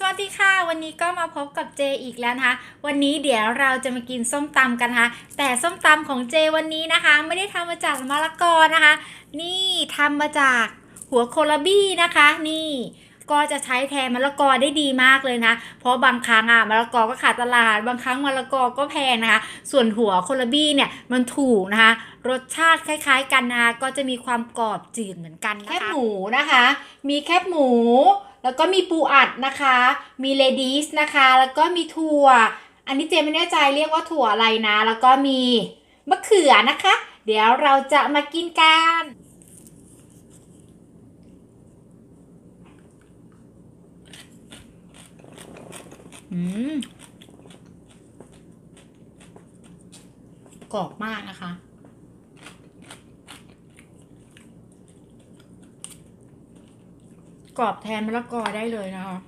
สวัสดีค่ะ วันนี้ก็มาพบกับเจอีกแล้วนะคะ วันนี้เดี๋ยวเราจะมากินส้มตำกันนะคะ แต่ส้มตำของเจวันนี้นะคะ ไม่ได้ทำมาจากมะละกอนะคะ นี่ทำมาจากหัวโคลบี้นะคะ นี่ก็จะใช้แทนมะละกอได้ดีมากเลยนะ เพราะบางครั้งอะมะละกอก็ขาดตลาด บางครั้งมะละกอก็แพงนะคะ ส่วนหัวโคลบี้เนี่ยมันถูกนะคะ รสชาติคล้ายๆกันนะคะก็จะมีความกรอบจืดเหมือนกันนะคะแคบหมูนะคะ มีแคบหมู แล้วก็มีปูอัดนะคะ มีเลดี้สนะคะ แล้วก็มีถั่ว อันนี้เจไม่แน่ใจเรียกว่าถั่วอะไรนะ แล้วก็มีมะเขือนะคะ เดี๋ยวเราจะมากินกันอืมกรอบมากนะคะ กรอบแทนมะละกอได้เลยนะคะ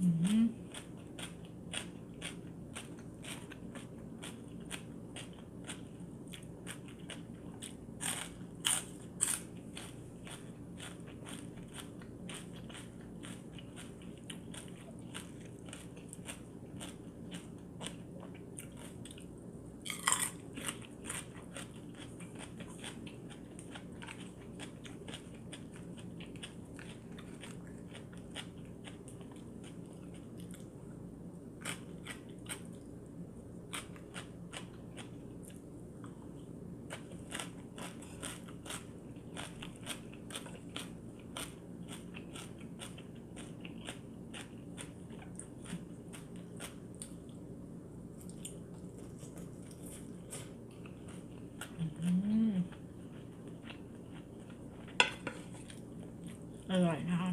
อืม อร่อยนะคะ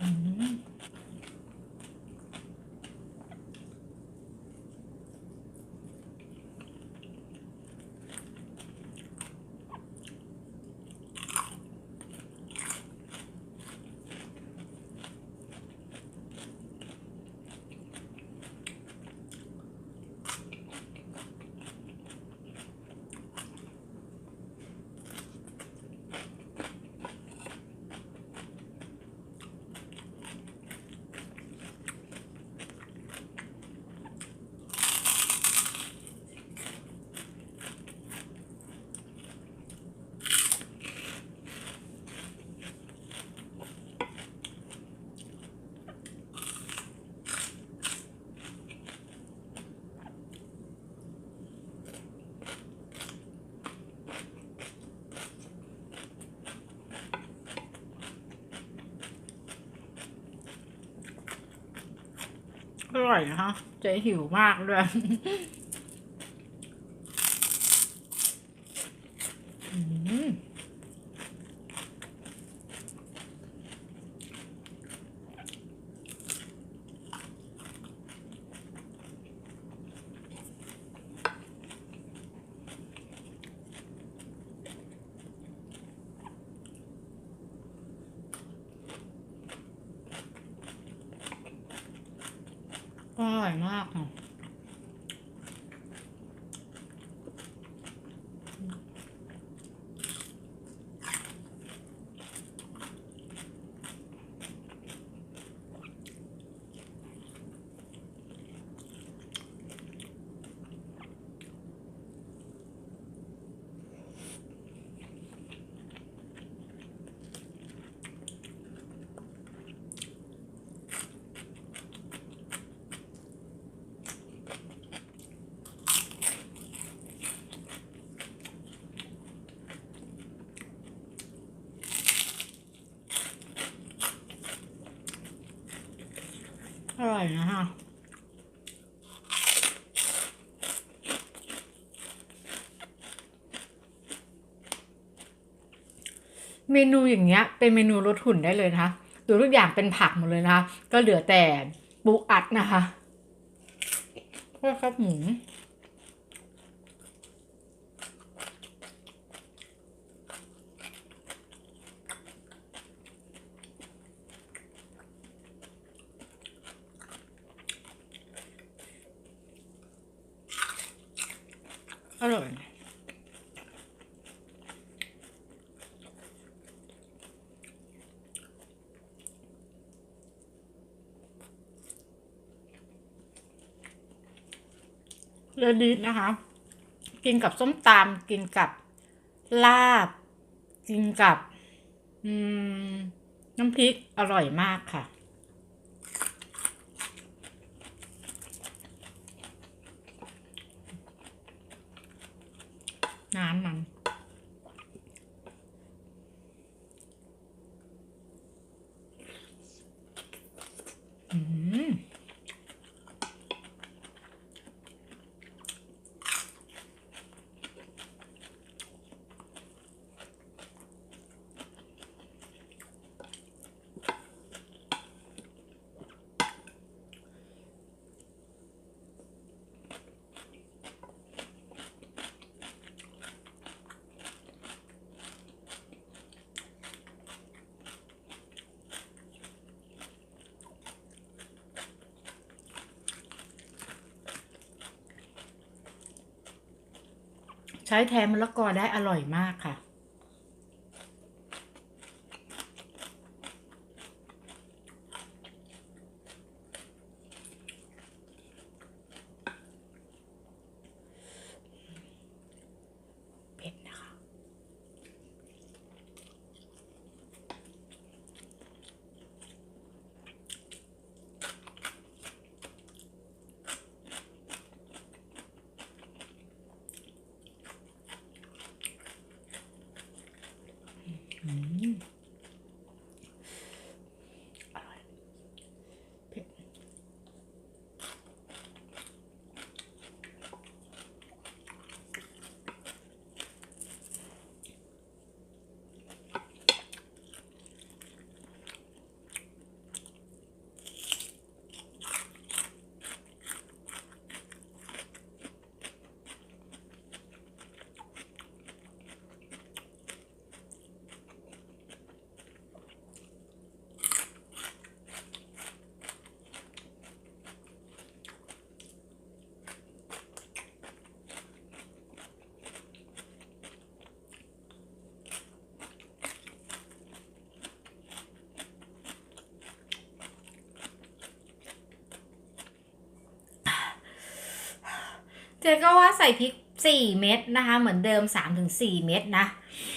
อืม อร่อยนะคะเจ๊หิวมากด้วย อืมอร่อย มากค่ะ อร่อยนะคะเมนูอย่างเงี้ยเป็นเมนูลดหุ่นได้เลยนะคะดูทุกอย่างเป็นผักหมดเลยนะคะ ก็เหลือแต่ปูอัดนะคะพวกครับหมู ร่อยเลอดีนะคะ กินกับส้มตำกินกับลาบ กินกับน้ำพริกอร่อยมากค่ะ น้ำมัน อืม ใช้แทนมะละกอได้อร่อยมากค่ะ เจ๊ก็ว่าใส่พริกสี่เม็ดนะคะ เหมือนเดิมสามถึงสี่เม็ดนะ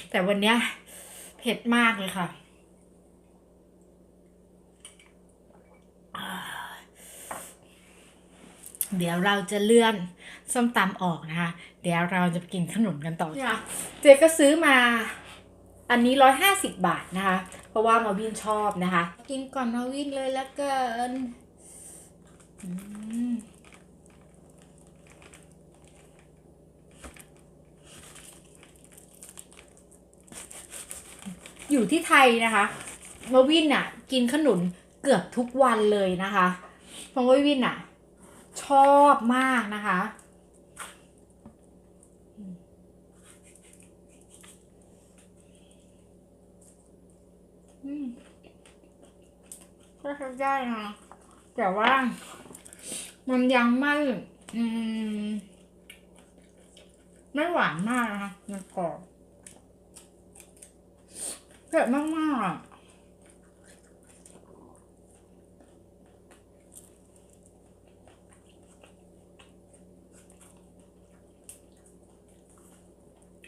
แต่วันเนี้ยเผ็ดมากเลยค่ะ เดี๋ยวเราจะเลื่อนส้มตำออกนะคะ เดี๋ยวเราจะไปกินขนมกันต่อเนี่ยเจ๊ก็ซื้อมา อันนี้ร้อยห้าสิบบาทนะคะ เพราะว่ามาวินชอบนะคะ กินก่อนมาวินเลยละกัน อยู่ที่ไทยนะคะมาวินอะ กินขนุนเกือบทุกวันเลยนะคะเพราะว่าวินอะ ชอบมากนะคะก็ทำได้นะแต่ว่ามันยังไม่มไม่หวานมากนะคะมันกรอบ เผ็ดมากๆอะ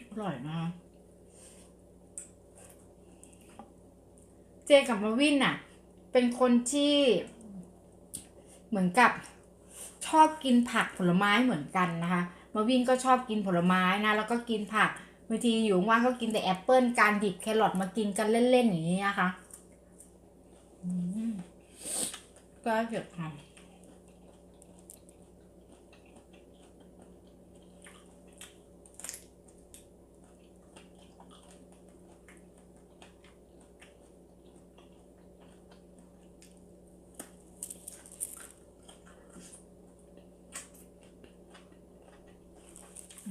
อร่อยนะคะเจกับมาวินน่ะ เป็นคนที่เหมือนกับชอบกินผักผลไม้เหมือนกันนะคะ มาวินก็ชอบกินผลไม้นะ แล้วก็กินผัก บางทีอยู่ว่างก็กินแต่แอปเปิ้ลการดิบแครอทมากินกันเล่นๆอย่างนี้นะคะก็เผ็ดค่ะ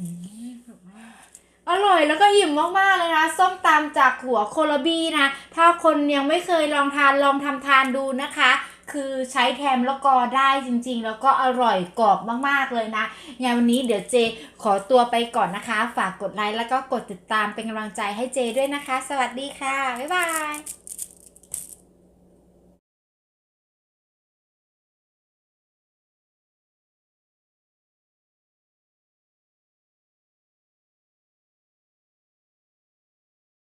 嗯，什么？ อยแล้วก็อิ่มมากๆเลยนะส้มตำจากหัวโคลบีนะ ถ้าคนยังไม่เคยลองทานลองทำทานดูนะคะ คือใช้แทนแล้วก็ได้จริงๆ แล้วก็อร่อยกรอบมากๆเลยนะงั้นวันนี้เดี๋ยวเจขอตัวไปก่อนนะคะ ฝากกดไลค์แล้วก็กดติดตามเป็นกำลังใจให้เจด้วยนะคะ สวัสดีค่ะ บ๊ายบาย